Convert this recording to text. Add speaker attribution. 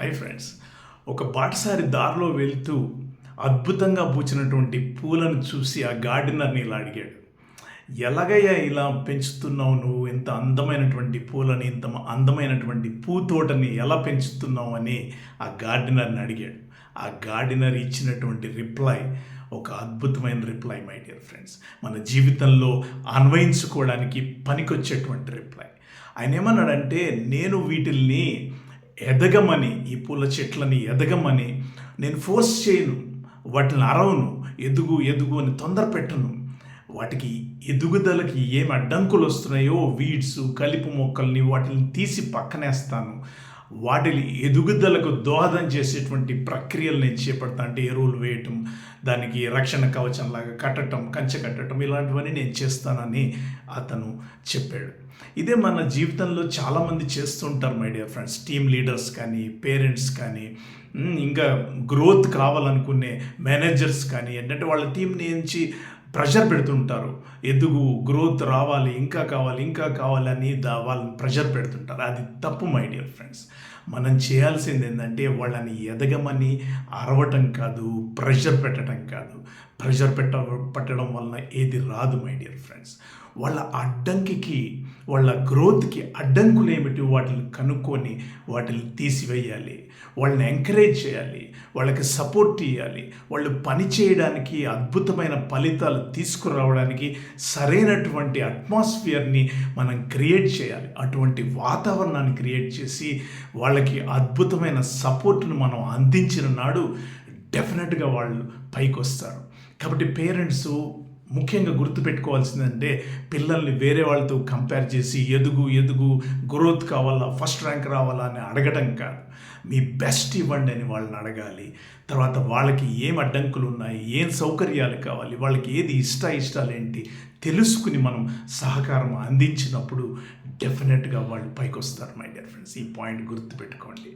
Speaker 1: Hi friends ఒక బాటసారి దారిలో వెళ్తూ అద్భుతంగా పూచినటువంటి పూలను చూసి ఆ గార్డెనర్ని ఇలా అడిగాడు. ఎలాగయ్యా ఇలా పెంచుతున్నావు నువ్వు? ఇంత అందమైనటువంటి పూలని ఇంత అందమైనటువంటి పూతోటని ఎలా పెంచుతున్నావు అని ఆ గార్డెనర్ని అడిగాడు. ఆ గార్డెనర్ ఇచ్చినటువంటి రిప్లై ఒక అద్భుతమైన రిప్లై మై డియర్ ఫ్రెండ్స్. మన జీవితంలో అన్వయించుకోవడానికి పనికొచ్చేటువంటి రిప్లై. ఆయన ఏమన్నాడంటే నేను వీటిల్ని ఎదగమని ఈ పూల చెట్లని ఎదగమని నేను ఫోర్స్ చేయను. వాటిని అరవను ఎదుగు ఎదుగు అని తొందర పెట్టను. వాటికి ఎదుగుదలకి ఏమి అడ్డంకులు వస్తున్నాయో వీడ్స్ కలుపు మొక్కల్ని వాటిని తీసి పక్కనేస్తాను. వాటిని ఎదుగుదలకు దోహదం చేసేటువంటి ప్రక్రియలు నేను చేపడతా అంటే ఎరువులు వేయటం దానికి రక్షణ కవచంలాగా కట్టడం కంచె కట్టడం ఇలాంటివన్నీ నేను చేస్తానని అతను చెప్పాడు. ఇదే మన జీవితంలో చాలామంది చేస్తుంటారు my dear friends team leaders కానీ పేరెంట్స్ కానీ ఇంకా గ్రోత్ కావాలనుకునే మేనేజర్స్ కానీ ఏంటంటే వాళ్ళ టీం నుంచి ప్రెషర్ పెడుతుంటారు. ఎదుగు గ్రోత్ రావాలి ఇంకా కావాలి ఇంకా కావాలని దా వాళ్ళని ప్రెషర్ పెడుతుంటారు. అది తప్పు మై డియర్ ఫ్రెండ్స్. మనం చేయాల్సింది ఏంటంటే వాళ్ళని ఎదగమని అరవటం కాదు ప్రెషర్ పెట్టడం కాదు. ప్రెషర్ పెట్ట పెట్టడం వలన ఏది రాదు మై డియర్ ఫ్రెండ్స్. వాళ్ళ అడ్డంకికి వాళ్ళ గ్రోత్కి అడ్డంకులు ఏమిటి వాటిని కనుక్కొని వాటిని తీసివేయాలి. వాళ్ళని ఎంకరేజ్ చేయాలి. వాళ్ళకి సపోర్ట్ ఇవ్వాలి వాళ్ళు పని చేయడానికి అద్భుతమైన ఫలితాలు తీసుకురావడానికి సరైనటువంటి అట్మాస్ఫియర్ని మనం క్రియేట్ చేయాలి. అటువంటి వాతావరణాన్ని క్రియేట్ చేసి వాళ్ళకి అద్భుతమైన సపోర్ట్ను మనం అందించిన నాడు డెఫినెట్గా వాళ్ళు పైకి వస్తారు కాబట్టి పేరెంట్స్ ముఖ్యంగా గుర్తుపెట్టుకోవాల్సిందంటే పిల్లల్ని వేరే వాళ్ళతో కంపేర్ చేసి ఎదుగు ఎదుగు గ్రోత్ కావాలా ఫస్ట్ ర్యాంక్ రావాలా అని అడగటం కాదు. మీ బెస్ట్ ఇవ్వండి అని వాళ్ళని అడగాలి. తర్వాత వాళ్ళకి ఏం అడ్డంకులు ఉన్నాయి ఏం సౌకర్యాలు కావాలి వాళ్ళకి ఏది ఇష్ట ఇష్టాలు ఏంటి తెలుసుకుని మనం సహకారం అందించినప్పుడు డెఫినెట్గా వాళ్ళు పైకి వస్తారు మై డియర్ ఫ్రెండ్స్ ఈ పాయింట్ గుర్తుపెట్టుకోండి.